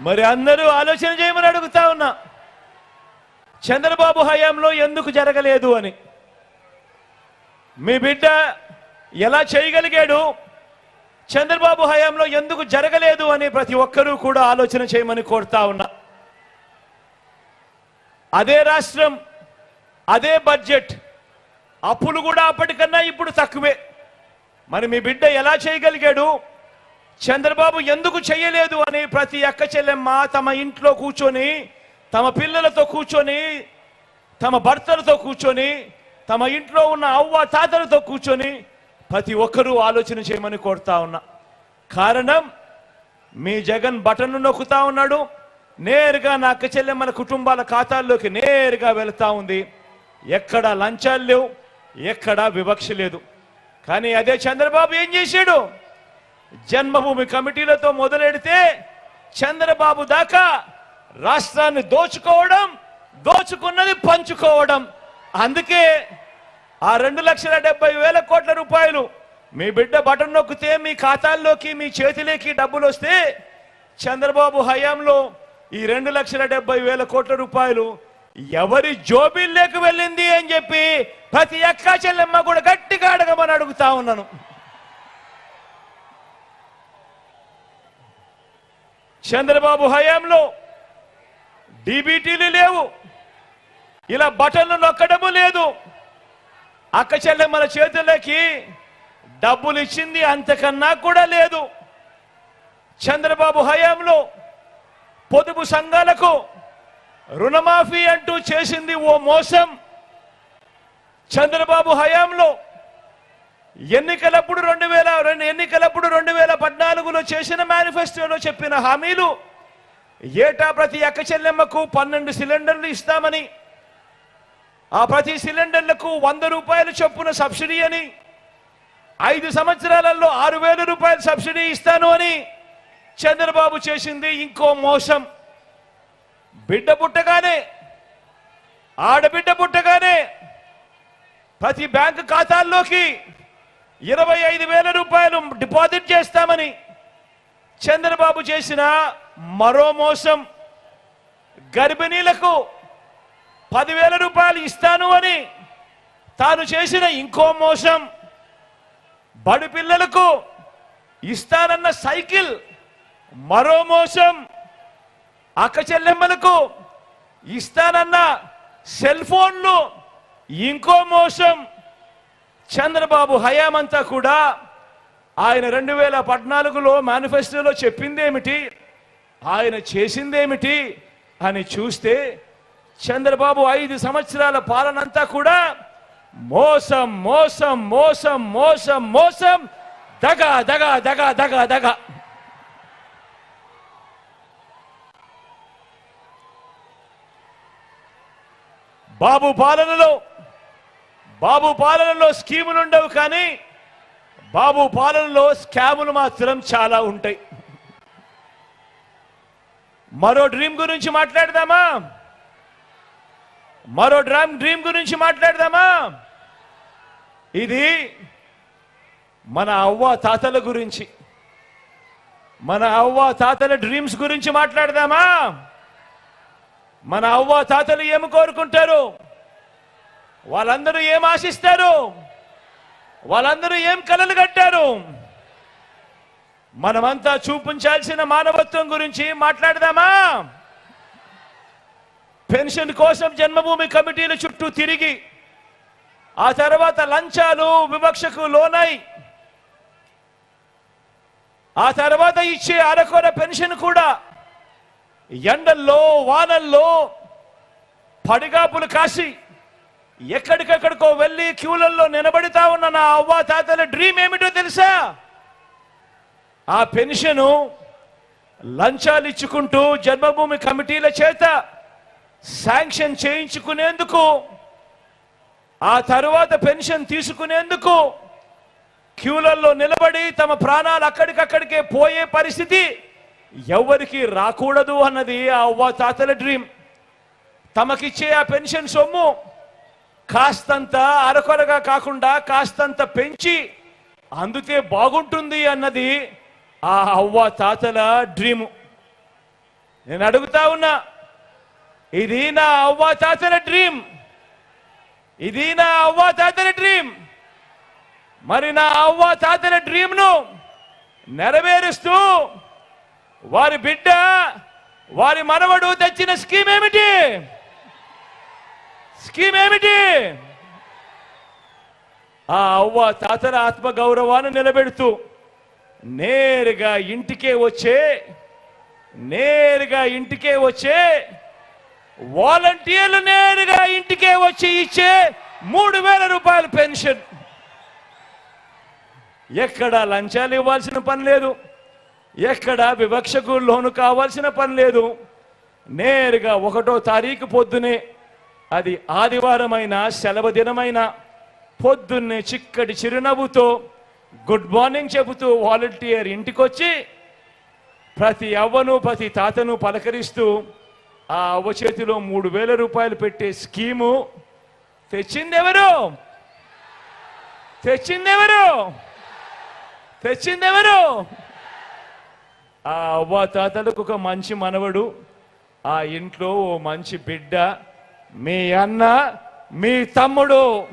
మరి అందరూ ఆలోచన చేయమని అడుగుతా ఉన్నా. చంద్రబాబు హయాంలో ఎందుకు జరగలేదు అని. మీ బిడ్డ ఎలా చేయగలిగాడు? చంద్రబాబు హయాంలో ఎందుకు జరగలేదు అని ప్రతి ఒక్కరూ కూడా ఆలోచన చేయమని కోరుతా ఉన్నా. అదే రాష్ట్రం అదే బడ్జెట్ అప్పులు కూడా అప్పటికన్నా ఇప్పుడు తక్కువే. మరి మీ బిడ్డ ఎలా చేయగలిగాడు? చంద్రబాబు ఎందుకు చేయలేదు అని ప్రతి అక్క చెల్లెమ్మ తమ ఇంట్లో కూర్చొని తమ పిల్లలతో కూర్చొని తమ భర్తలతో కూర్చొని తమ ఇంట్లో ఉన్న అవ్వ తాతలతో కూర్చొని ప్రతి ఒక్కరూ ఆలోచన చేయమని కోరుతా ఉన్నా. కారణం మీ జగన్ బటన్ను నొక్కుతా ఉన్నాడు. నేరుగా నా అక్క చెల్లెమ్మల కుటుంబాల ఖాతాల్లోకి నేరుగా వెళ్తా ఉంది. ఎక్కడ లంచాలు లేవు ఎక్కడ వివక్ష లేదు. కానీ అదే చంద్రబాబు ఏం చేశాడు? జన్మభూమి కమిటీలతో మొదలెడితే చంద్రబాబు దాకా రాష్ట్రాన్ని దోచుకోవడం దోచుకున్నది పంచుకోవడం. అందుకే ఆ రెండు లక్షల డెబ్బై వేల కోట్ల రూపాయలు మీ బిడ్డ బటన్ నొక్కితే మీ ఖాతాల్లోకి మీ చేతిలోకి డబ్బులు వస్తే చంద్రబాబు హయాంలో ఈ రెండు లక్షల డెబ్బై వేల కోట్ల రూపాయలు ఎవరి జోబిల్లోకి వెళ్ళింది అని చెప్పి ప్రతి అక్క చెల్లెమ్మ కూడా గట్టిగా అడగమని అడుగుతా ఉన్నాను. చంద్రబాబు హయాంలో డీబీటీలు లేవు. ఇలా బటన్లు నొక్కడము లేదు. అక్క మన చేతుల్లోకి డబ్బులు ఇచ్చింది అంతకన్నా కూడా లేదు. చంద్రబాబు హయాంలో పొదుపు సంఘాలకు రుణమాఫీ అంటూ చేసింది ఓ మోసం. చంద్రబాబు హయాంలో ఎన్నికలప్పుడు రెండు వేల రెండు ఎన్నికలప్పుడు రెండు వేల పద్నాలుగులో చేసిన మేనిఫెస్టోలో చెప్పిన హామీలు ఏటా ప్రతి అక్క చెల్లెమ్మకు పన్నెండు సిలిండర్లు ఇస్తామని ఆ ప్రతి సిలిండర్లకు వంద రూపాయల చొప్పున సబ్సిడీ అని ఐదు సంవత్సరాలలో ఆరు వేల రూపాయలు సబ్సిడీ ఇస్తాను అని చంద్రబాబు చేసింది ఇంకో మోసం. బిడ్డ పుట్టగానే ఆడబిడ్డ పుట్టగానే ప్రతి బ్యాంకు ఖాతాల్లోకి ఇరవై ఐదు వేల రూపాయలు డిపాజిట్ చేస్తామని చంద్రబాబు చేసిన మరో మోసం. గర్భిణీలకు పదివేల రూపాయలు ఇస్తాను అని తాను చేసిన ఇంకో మోసం. బడి పిల్లలకు ఇస్తానన్న సైకిల్ మరో మోసం. అక్క చెల్లెమ్మలకు ఇస్తానన్న సెల్ ఫోన్లు ఇంకో మోసం. చంద్రబాబు హయామంతా కూడా ఆయన రెండు వేల పద్నాలుగులో మేనిఫెస్టోలో చెప్పిందేమిటి? ఆయన చేసిందేమిటి అని చూస్తే చంద్రబాబు ఐదు సంవత్సరాల పాలనంతా కూడా మోసం మోసం మోసం మోసం మోసం దగ దగ దగ దగ దగ. బాబు పాలనలో బాబు పాలనలో స్కీములు ఉండవు కానీ బాబు పాలనలో స్కాములు మాత్రం చాలా ఉంటాయి. మరో డ్రీమ్ గురించి మాట్లాడదామా? మరో డ్రామ్ డ్రీమ్ గురించి మాట్లాడదామా? ఇది మన అవ్వ తాతల గురించి. మన అవ్వ తాతల డ్రీమ్స్ గురించి మాట్లాడదామా? మన అవ్వ తాతలు ఏమి కోరుకుంటారు? వాళ్ళందరూ ఏం ఆశిస్తారు? వాళ్ళందరూ ఏం కలలు కట్టారు? మనమంతా చూపించాల్సిన మానవత్వం గురించి మాట్లాడదామా? పెన్షన్ కోసం జన్మభూమి కమిటీల చుట్టూ తిరిగి ఆ తర్వాత లంచాలు వివక్షకు లోనై ఆ తర్వాత ఇచ్చే అరకొర పెన్షన్ కూడా ఎండల్లో వానల్లో పడిగాపులు కాసి ఎక్కడికెక్కడికో వెళ్ళి క్యూలల్లో నిలబడితా ఉన్న నా అవ్వ తాతల డ్రీమ్ ఏమిటో తెలుసా? ఆ పెన్షను లంచాలు ఇచ్చుకుంటూ జన్మభూమి కమిటీల చేత శాంక్షన్ చేయించుకునేందుకు ఆ తరువాత పెన్షన్ తీసుకునేందుకు క్యూలల్లో నిలబడి తమ ప్రాణాలు అక్కడికక్కడికే పోయే పరిస్థితి ఎవరికి రాకూడదు అన్నది ఆ అవ్వ తాతల డ్రీమ్. తమకిచ్చే ఆ పెన్షన్ సొమ్ము కాస్తంత అరకొరగా కాకుండా కాస్తంత పెంచి అందుతే బాగుంటుంది అన్నది ఆ అవ్వ తాతల డ్రీము. నేను అడుగుతా ఉన్నా ఇది నా అవ్వ తాతల డ్రీమ్. ఇది నా అవ్వ తాతల డ్రీమ్. మరి నా అవ్వ తాతల డ్రీమ్ను నెరవేరుస్తూ వారి బిడ్డ వారి మనవడు తెచ్చిన స్కీమ్ ఏమిటి? స్కీమ్ ఏమిటి? ఆ అవ్వ తాతల ఆత్మ గౌరవాన్ని నిలబెడుతూ నేరుగా ఇంటికే వచ్చే నేరుగా ఇంటికే వచ్చే వాలంటీర్లు నేరుగా ఇంటికే వచ్చి ఇచ్చే మూడు వేల రూపాయల పెన్షన్. ఎక్కడ లంచాలు ఇవ్వాల్సిన పని లేదు. ఎక్కడ వివక్షకు లోను కావాల్సిన పని లేదు. నేరుగా ఒకటో తారీఖు పొద్దునే అది ఆదివారమైన సెలవు దినమైన పొద్దున్నే చిక్కటి చిరునవ్వుతో గుడ్ మార్నింగ్ చెబుతూ వాలంటీర్ ఇంటికొచ్చి ప్రతి అవ్వను ప్రతి తాతను పలకరిస్తూ ఆ అవ్వ చేతిలో మూడు వేల రూపాయలు పెట్టే స్కీము తెచ్చిందెవరు? తెచ్చిందెవరు? తెచ్చిందెవరు? ఆ అవ్వ తాతలకు ఒక మంచి మనవడు ఆ ఇంట్లో ఓ మంచి బిడ్డ మీ అన్న మీ తమ్ముడు.